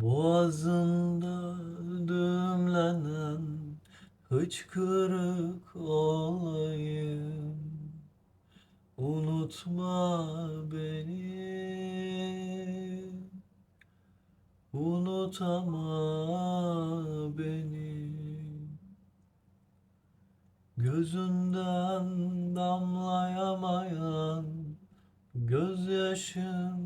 Boğazımda düğümlenen hıçkırık olayım. Unutma beni. Unutama beni. Gözünden damlayamayan Gözyaşın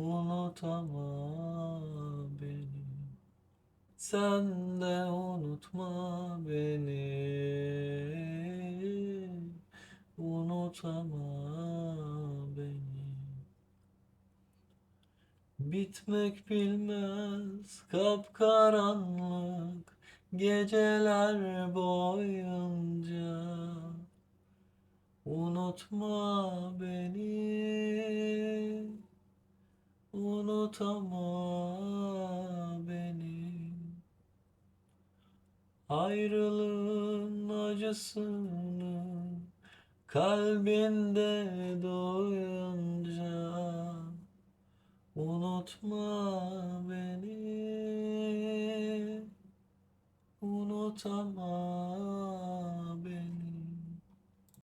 Unutama beni. Sen de unutma beni. Unutama beni. Bitmek bilmez kapkaranlık Geceler boyunca. Unutma beni Unutama beni. Ayrılığın acısını kalbinde duyunca Unutma beni. Unutama